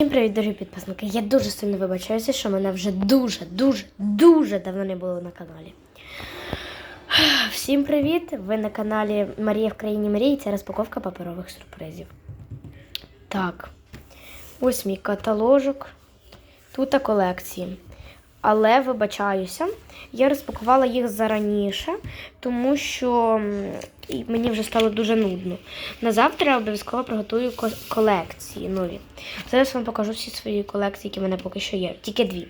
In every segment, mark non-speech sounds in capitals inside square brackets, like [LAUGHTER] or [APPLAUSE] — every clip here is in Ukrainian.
Всім привіт, дорогі підписники. Я дуже сильно вибачаюся, що мене вже дуже, дуже, дуже давно не було на каналі. [SIGHS] Всім привіт! Ви на каналі Марія в країні Марії. Це розпаковка паперових сюрпризів. Так, ось мій каталожок. Тут колекції. Але вибачаюся, я розпакувала їх зараніше, тому що мені вже стало дуже нудно. На завтра я обов'язково приготую колекції нові. Зараз вам покажу всі свої колекції, які в мене поки що є. Тільки дві.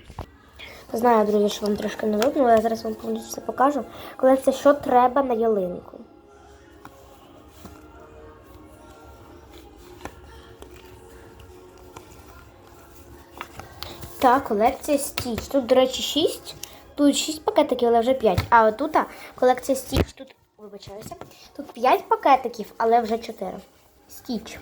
Знаю, друзі, що вам трошки не видно, але я зараз вам повністю все покажу. Колекція, що треба на ялинку. Так, колекція Стіч. Тут, до речі, 6. Тут 6 пакетиків, але вже 5. А отут колекція Стіч. Тут, вибачаюся, тут 5 пакетиків, але вже 4. Стіч.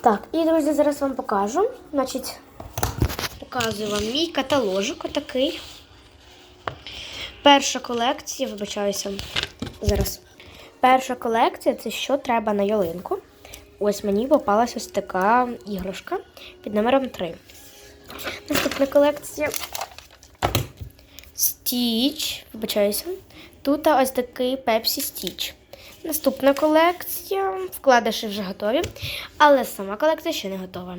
Так, і друзі, зараз вам покажу. Значить, показую вам мій каталожик отакий. Перша колекція, вибачаюся. Зараз. Перша колекція це що треба на ялинку. Ось мені попалась ось така іграшка під номером 3. Наступна колекція. Стіч. Вибачаюся. Тут ось такий Pepsi Stitch. Наступна колекція. Вкладиші вже готові, але сама колекція ще не готова.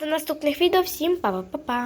До наступних відео. Всім па-па-па-па!